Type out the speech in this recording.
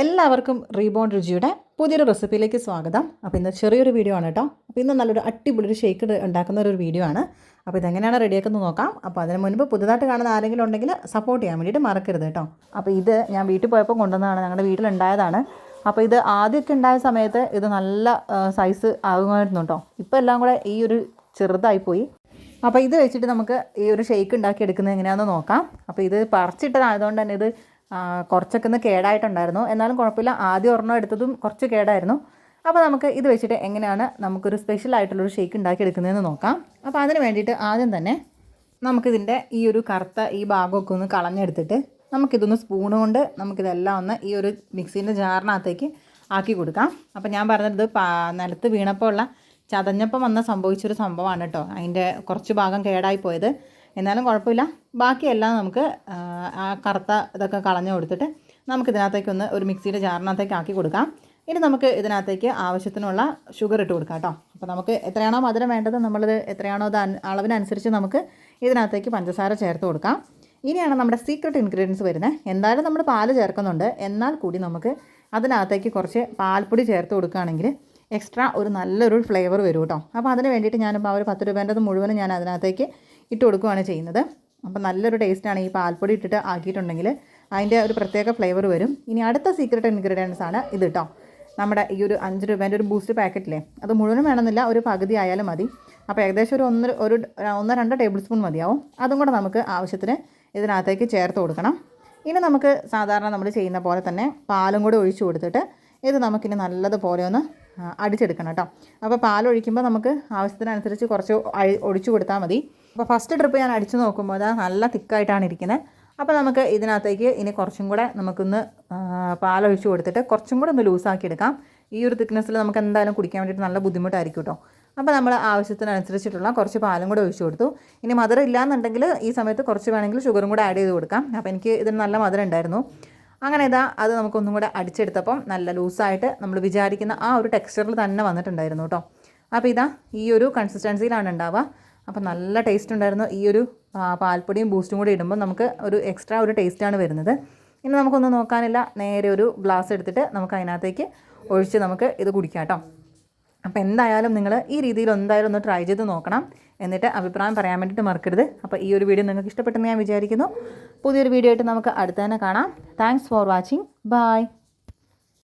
എല്ലാവർക്കും റീബോൺ രുചിയുടെ പുതിയൊരു റെസിപ്പിയിലേക്ക് സ്വാഗതം. അപ്പോൾ ഇന്ന് ചെറിയൊരു വീഡിയോ ആണ് കേട്ടോ അപ്പോൾ ഇന്ന് നല്ലൊരു അടിപൊളി ഒരു ഷേക്ക് ഉണ്ടാക്കുന്ന ഒരു വീഡിയോ ആണ്. അപ്പോൾ ഇതെങ്ങനെയാണ് റെഡിയാക്കുന്നത് നോക്കാം. അപ്പോൾ അതിന് മുൻപ് പുതുതായിട്ട് കാണുന്ന ആരെങ്കിലും ഉണ്ടെങ്കിൽ സപ്പോർട്ട് ചെയ്യാൻ വേണ്ടിയിട്ട് മറക്കരുത് കേട്ടോ അപ്പോൾ ഇത് ഞാൻ വീട്ടിൽ പോയപ്പോൾ കൊണ്ടുവന്നതാണ്. ഞങ്ങളുടെ വീട്ടിലുണ്ടായതാണ്. അപ്പോൾ ഇത് ആദ്യമൊക്കെ ഉണ്ടായ സമയത്ത് ഇത് നല്ല സൈസ് ആകുമായിരുന്നു കേട്ടോ ഇപ്പോൾ എല്ലാം കൂടെ ഈ ഒരു ചെറുതായിപ്പോയി അപ്പോൾ ഇത് വെച്ചിട്ട് നമുക്ക് ഈ ഒരു ഷേക്ക് ഉണ്ടാക്കി എടുക്കുന്നത് എങ്ങനെയാണെന്ന് നോക്കാം. അപ്പോൾ ഇത് പറിച്ചിട്ടതായതുകൊണ്ട് തന്നെ ഇത് കുറച്ചൊക്കെ ഒന്ന് കേടായിട്ടുണ്ടായിരുന്നു. എന്നാലും കുഴപ്പമില്ല. ആദ്യം ഒരെണ്ണം എടുത്തതും കുറച്ച് കേടായിരുന്നു. അപ്പോൾ നമുക്ക് ഇത് വെച്ചിട്ട് എങ്ങനെയാണ് നമുക്കൊരു സ്പെഷ്യൽ ആയിട്ടുള്ളൊരു ഷേക്ക് ഉണ്ടാക്കി എടുക്കുന്നതെന്ന് നോക്കാം. അപ്പോൾ അതിന് വേണ്ടിയിട്ട് ആദ്യം തന്നെ നമുക്കിതിന്റെ ഈ ഒരു കറുത്ത ഈ ഭാഗമൊക്കെ ഒന്ന് കളഞ്ഞെടുത്തിട്ട് നമുക്കിതൊന്ന് സ്പൂൺ കൊണ്ട് നമുക്കിതെല്ലാം ഒന്ന് ഈ ഒരു മിക്സീന്റെ ജാറിനകത്തേക്ക് ആക്കി കൊടുക്കാം. അപ്പോൾ ഞാൻ പറഞ്ഞത് നിലത്ത് വീണപ്പോൾ ഉള്ള ചതഞ്ഞപ്പം വന്ന സംഭവിച്ചൊരു സംഭവമാണ് കേട്ടോ. അതിന്റെ കുറച്ച് ഭാഗം കേടായി പോയത് എന്നാലും കുഴപ്പമില്ല. ബാക്കിയെല്ലാം നമുക്ക് ആ, കറുത്ത ഇതൊക്കെ കളഞ്ഞു കൊടുത്തിട്ട് നമുക്കിതിനകത്തേക്കൊന്ന് ഒരു മിക്സിയുടെ ജാറിനകത്തേക്ക് ആക്കി കൊടുക്കാം. ഇനി നമുക്ക് ഇതിനകത്തേക്ക് ആവശ്യത്തിനുള്ള ഷുഗർ ഇട്ട് കൊടുക്കാം കേട്ടോ. അപ്പോൾ നമുക്ക് എത്രയാണോ മധുരം വേണ്ടത് നമ്മളിത് എത്രയാണോ അത് അളവിനനുസരിച്ച് നമുക്ക് ഇതിനകത്തേക്ക് പഞ്ചസാര ചേർത്ത് കൊടുക്കാം. ഇനിയാണ് നമ്മുടെ സീക്രട്ട് ഇൻഗ്രീഡിയൻസ് വരുന്നത്. എന്തായാലും നമ്മൾ പാൽ ചേർക്കുന്നുണ്ട്. എന്നാൽ കൂടി നമുക്ക് അതിനകത്തേക്ക് കുറച്ച് പാൽപ്പൊടി ചേർത്ത് കൊടുക്കുകയാണെങ്കിൽ എക്സ്ട്രാ ഒരു നല്ലൊരു ഫ്ലേവർ വരും കേട്ടോ. അപ്പോൾ അതിന് വേണ്ടിയിട്ട് ഞാനിപ്പോൾ ആ ഒരു പത്ത് രൂപേന്റെത് മുഴുവനും ഞാൻ അതിനകത്തേക്ക് ഇട്ട് കൊടുക്കുകയാണ് ചെയ്യുന്നത്. അപ്പോൾ നല്ലൊരു ടേസ്റ്റാണ് ഈ പാൽപ്പൊടി ഇട്ടിട്ട് ആക്കിയിട്ടുണ്ടെങ്കിൽ അതിന്റെ ഒരു പ്രത്യേക ഫ്ലേവർ വരും. ഇനി അടുത്ത സീക്രട്ട് ഇൻഗ്രീഡിയൻസ് ആണ് ഇത് കേട്ടോ നമ്മുടെ ഈ ഒരു അഞ്ച് രൂപേന്റെ ഒരു ബൂസ്റ്റ് പാക്കറ്റില്ലേ അത് മുഴുവനും വേണമെന്നില്ല ഒരു പകുതി ആയാലും മതി. അപ്പോൾ ഏകദേശം ഒരു ഒന്ന് ഒരു ഒന്ന് രണ്ട് ടേബിൾ സ്പൂൺ മതിയാവും. അതും കൂടെ നമുക്ക് ആവശ്യത്തിന് ഇതിനകത്തേക്ക് ചേർത്ത് കൊടുക്കണം. ഇനി നമുക്ക് സാധാരണ നമ്മൾ ചെയ്യുന്ന പോലെ തന്നെ പാലും കൂടെ ഒഴിച്ചു കൊടുത്തിട്ട് ഇത് നമുക്കിനി നല്ലതുപോലെ ഒന്ന് അടിച്ചെടുക്കണം കേട്ടോ. അപ്പോൾ പാൽ ഒഴിക്കുമ്പോൾ നമുക്ക് ആവശ്യത്തിനനുസരിച്ച് കുറച്ച് ഒഴിച്ചു കൊടുത്താൽ മതി. അപ്പോൾ ഫസ്റ്റ് ട്രിപ്പ് ഞാൻ അടിച്ചു നോക്കുമ്പോൾ അത് നല്ല തിക്കായിട്ടാണ് ഇരിക്കുന്നത് അപ്പോൾ നമുക്ക് ഇതിനകത്തേക്ക് ഇനി കുറച്ചും കൂടെ നമുക്കൊന്ന് പാലൊഴിച്ച് കൊടുത്തിട്ട് കുറച്ചും കൂടെ ഒന്ന് ലൂസാക്കി എടുക്കാം. ഈ ഒരു തിക്നെസ്സിൽ നമുക്ക് എന്തായാലും കുടിക്കാൻ വേണ്ടിയിട്ട് നല്ല ബുദ്ധിമുട്ടായിരിക്കും കേട്ടോ അപ്പോൾ നമ്മൾ ആവശ്യത്തിനനുസരിച്ചിട്ടുള്ള കുറച്ച് പാലും കൂടെ ഒഴിച്ചു കൊടുത്തു. ഇനി മധുരം ഇല്ലാന്നുണ്ടെങ്കിൽ ഈ സമയത്ത് കുറച്ച് വേണമെങ്കിൽ ഷുഗറും കൂടെ ആഡ് ചെയ്ത് കൊടുക്കാം. അപ്പോൾ എനിക്ക് ഇതിന് നല്ല മധുരം ഉണ്ടായിരുന്നു. അങ്ങനെ ഇതാ അത് നമുക്കൊന്നും കൂടെ അടിച്ചെടുത്തപ്പം നല്ല ലൂസായിട്ട് നമ്മൾ വിചാരിക്കുന്ന ആ ഒരു ടെക്സ്ചറിൽ തന്നെ വന്നിട്ടുണ്ടായിരുന്നു കേട്ടോ അപ്പോൾ ഇതാ ഈ ഒരു കൺസിസ്റ്റൻസിയിലാണ് ഉണ്ടാവുക. അപ്പോൾ നല്ല ടേസ്റ്റ് ഉണ്ടായിരുന്നു. ഈ ഒരു പാൽപ്പൊടിയും ബൂസ്റ്റും കൂടി ഇടുമ്പോൾ നമുക്ക് ഒരു എക്സ്ട്രാ ഒരു ടേസ്റ്റാണ് വരുന്നത്. ഇനി നമുക്കൊന്നും നോക്കാനില്ല. നേരെ ഒരു ഗ്ലാസ് എടുത്തിട്ട് നമുക്ക് അതിനകത്തേക്ക് ഒഴിച്ച് നമുക്ക് ഇത് കുടിക്കാം കേട്ടോ അപ്പോൾ എന്തായാലും നിങ്ങൾ ഈ രീതിയിൽ എന്തായാലും ഒന്ന് ട്രൈ ചെയ്ത് നോക്കണം. എന്നിട്ട് അഭിപ്രായം പറയാൻ വേണ്ടിയിട്ട് മറക്കരുത്. അപ്പോൾ ഈ ഒരു വീഡിയോ നിങ്ങൾക്ക് ഇഷ്ടപ്പെട്ടെന്ന് ഞാൻ വിചാരിക്കുന്നു. പുതിയൊരു വീഡിയോ ആയിട്ട് നമുക്ക് അടുത്ത് തന്നെ കാണാം. Thanks for watching bye